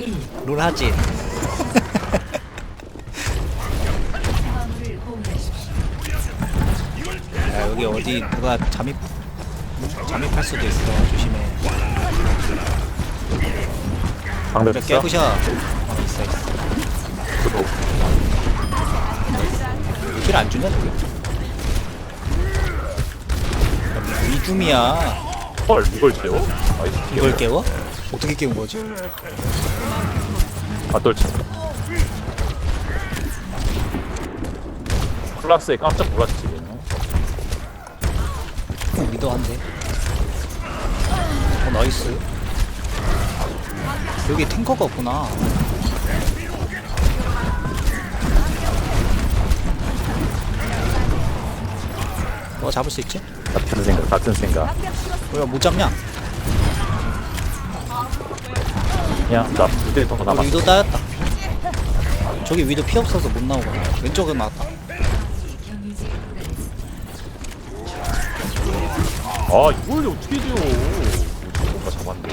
1. 롤 하지. 야, 여기 어디 누가 잠입 잠입할 수도 있어. 조심해. 방벽 있어? 깨부셔. 어, 있어 있어. 킬안 주냐 저기? 위줌이야. 헐 이걸 재워? 이걸 깨워? 어떻게 깨운 거지? 아떨치 클라스에 깜짝 놀랐지 어, 위도 한데. 어 나이스. 여기 탱커가 없구나. 너 잡을 수 있지? 같은 생각 같은 생각 뭐야 못 잡냐? 그냥 나 무대 있던 거 우리 남았어 위도 따였다. 저기 위도 피 없어서 못 나오거든. 왼쪽은 나왔다. 경유지 아 이걸 어떻게 지워 뭔가 잡았네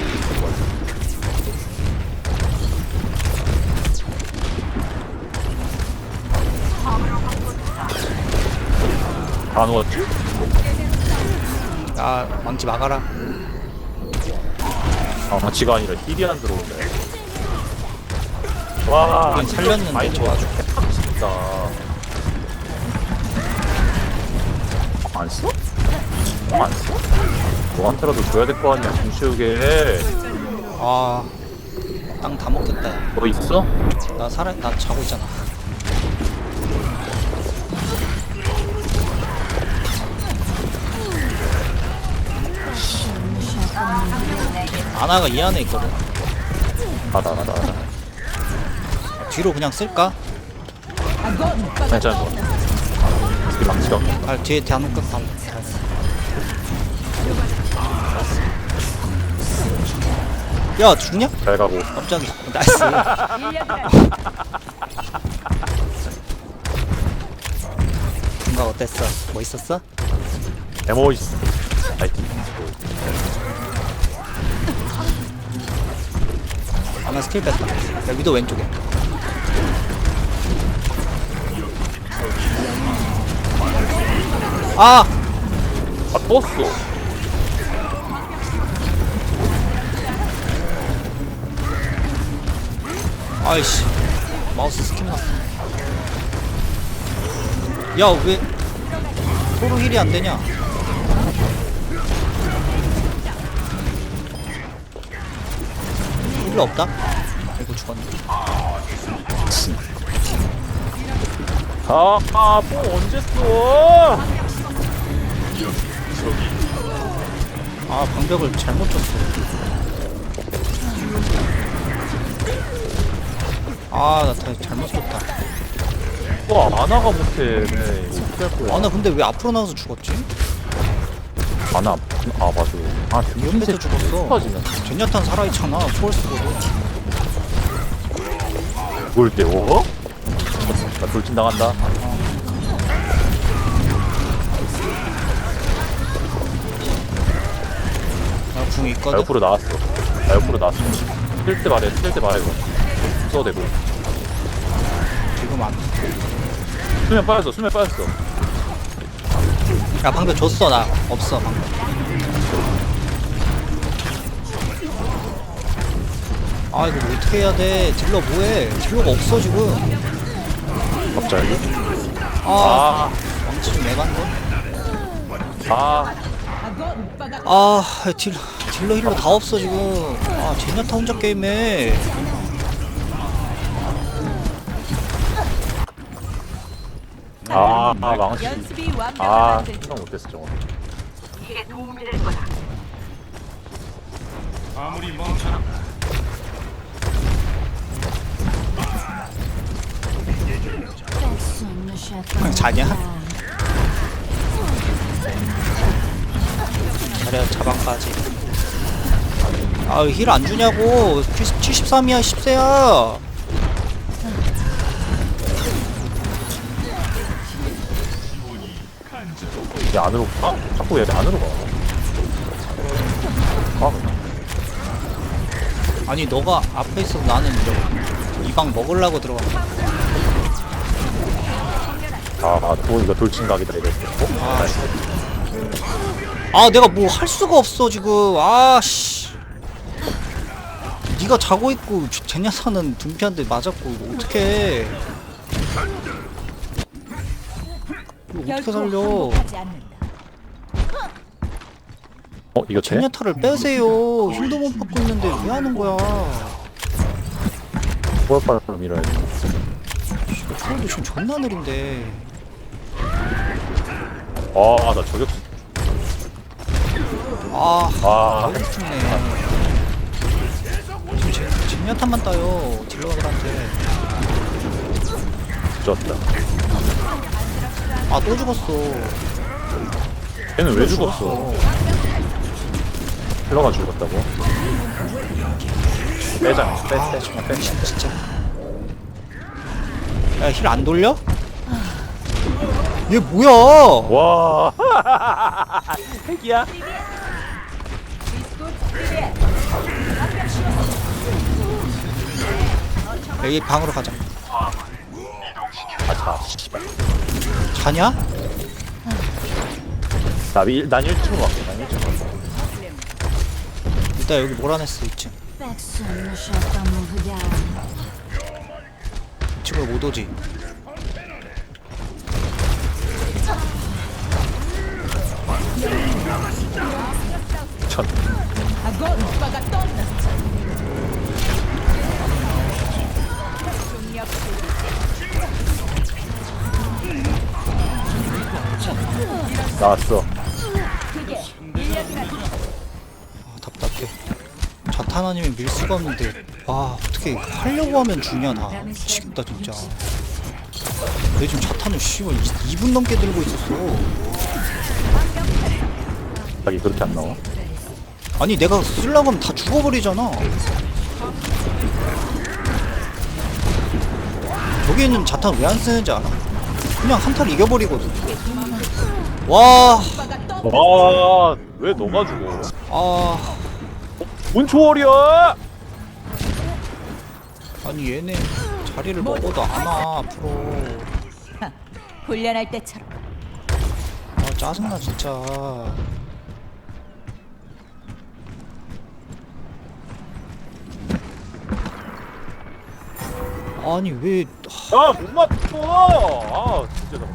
안 왔지? 아 망치 막아라. 아 마치가 아니라 힐이 안 들어오네 와 저긴 살렸는데 많이 좋아. 좋아져 진짜 안 써? 어, 안 써? 너한테라도 줘야 될 거 아니야 김시욱에 아, 땅 다 먹겠다. 야. 너 있어? 나 살아, 나 자고 있잖아. 아나가 이 안에 있거든. 가다 가다 가다 뒤로 그냥 쓸까? 괜찮아 이게 망치가 없네 아, 뒤에 대한민국 다. 야 죽냐? 잘 가고 깜짝이야. 나이스. 뭔가 어땠어? 멋있었어? 에모이스 파이팅 아나 스킬 뺐다. 야 위도 왼쪽에. 아! 아 떴어 아이씨 마우스 스킨 났어 야왜 서로 힐이 안 되냐 힐러 없다? 아이고 죽었네. 아아뭐 언제 써 아? 방벽을 잘못 쳤어 아나 잘못 쳤다. 와 아나가 못해. 네 어떻게 할 거야. 아나 근데 왜 앞으로 나와서 죽었지? 아나 아 맞아. 아 옆에서 죽었어. 터지네. 젠야탄 살아있잖아 초월 쓰고도. 뭘 때워? 나 돌진 당한다. 나궁 나 있거든? 옆으로 나왔어. 나 옆으로 나왔어. 뜰때 말해 뜰때 말해 이거. 써도 되고. 지금 안 수면 빠졌어 수면 빠졌어. 야 방금 줬어 나. 없어 방금 아 이거 뭐 어떻게 해야 돼? 딜러 뭐해? 딜러가 없어 지금. 갑자기? 아. 아. 망치 좀 애간데 아, 아 딜러 딜러 힐러 다 없어 지금. 아 제냐타 혼자 게임해. 아, 아 망치. 연습이 아 완벽한 생각 못했어 저거 그냥 자냐? 자려 자방까지. 아힐 안 주냐고. 73이야 10세야. 얘 안으로 아 자꾸 얘 안으로 가? 아, 아니 너가 앞에 있어서 나는 이방 먹으려고 들어가 아, 또 이거 돌진각이다 이랬어. 어? 아. 아 내가 뭐 할 수가 없어 지금 아씨 네가 자고 있고 제- 제냐사는 둔피한테 맞았고 이거 어떡해 이거 어떻게 살려. 어, 이거 돼? 제냐타를 빼세요 힐도 못 받고 있는데 왜 하는 거야 포열바로 밀어야지. 초월도 지금 존나 느린데 아, 나 저격수. 아 아, 너무 죽네 지금 제, 제냐타만 따요 딜러들한테 졌다. 아 또 죽었어 얘는 왜 죽었어? 힐러가 죽었다고? 빼자. 빼, 빼, 그냥 빼. 진짜 야 힐 안 돌려? 얘 뭐야 와. 핵이야? 여기 방으로 가자 아, 자, 씨발. 자냐? 나, 일, 난 1층으로 갈게. 난 1층으로 갈게. 일단 여기 몰아냈어 2층 Personne ne chasse dans mon regard. 2층으로 못 오지 천. 나왔어. 아 답답해 자탄 아니면 밀 수가 없는데 와 어떻게 하려고 하면 주냐 다 미치겠다 진짜 내 지금 자탄을 씨발 2 분 넘게 들고 있었어 자기 그렇게 안 나와? 아니 내가 쓰려고 하면 다 죽어버리잖아 저기 있는 자탄 왜 안 쓰는지 알아? 그냥 한타를 이겨버리거든 와, 와, 왜 너가 죽어? 아, 뭔 초월이야? 아니 얘네 자리를 먹어도 안와 앞으로 훈련할 때처럼. 아 짜증나 진짜 아니 왜 아, 못 맞춰! 아, 진짜 나.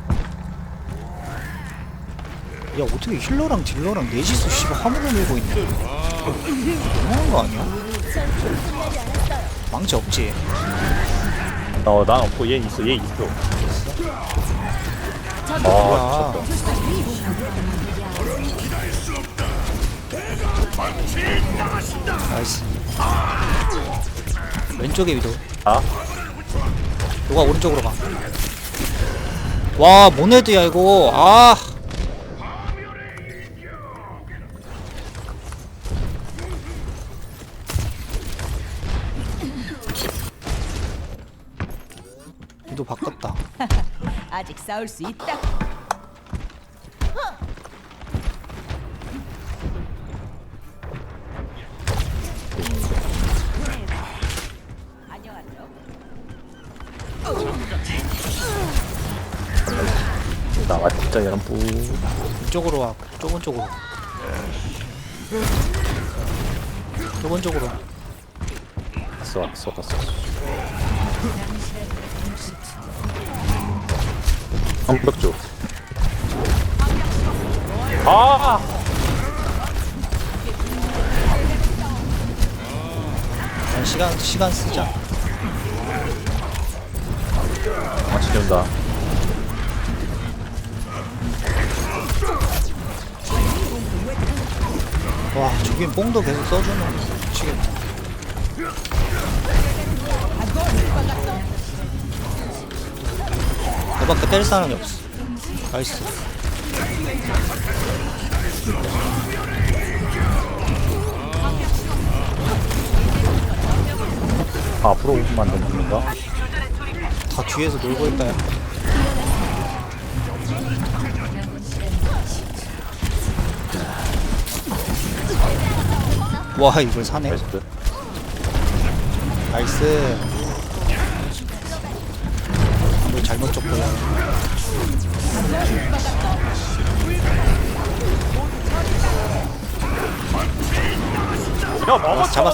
야 어떻게 힐러랑 딜러랑 넷이서 씨발 화물을 밀고 있냐 너무한 거 아니야? 망치 없지? 어, 난 없고 얘 있어, 얘 있어. 뭐야 아, 미쳤다. 나이스 왼쪽에 위도 아, 누가 오른쪽으로 가 와 모네드야 이거. 아. 위도 바꿨다. 아직 싸울 수 있다. 안녕하세요. 나와, 진짜 얘랑 뿌. 이쪽으로 와 좁은 쪽으로 좁은 쪽으로 왔어, 왔어, 왔어. 성벽주. 아! 아니, 시간 시간 쓰자 아, 지른다. 와 저긴 뽕도 계속 써주는 미치겠다 너밖에 때릴 사람이 없어 나이스 아, 앞으로 만드는 건가? 다 뒤에서 놀고 있다. 야. 와 이걸 사네. 베스트. 나이스. 아무리 잘못 쳤고요 야 막았잖아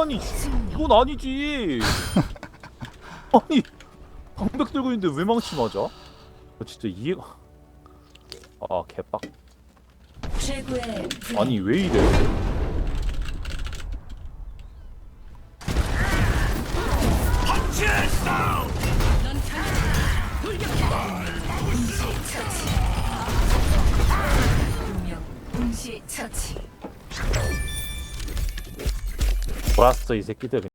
아니 이건 아니지. 아니 방백 들고 있는데 왜 망치 맞아? 나 진짜 이해가 아 개빡. 최고의 아니 왜 이래 동시 처치. 돌았어 이 새끼들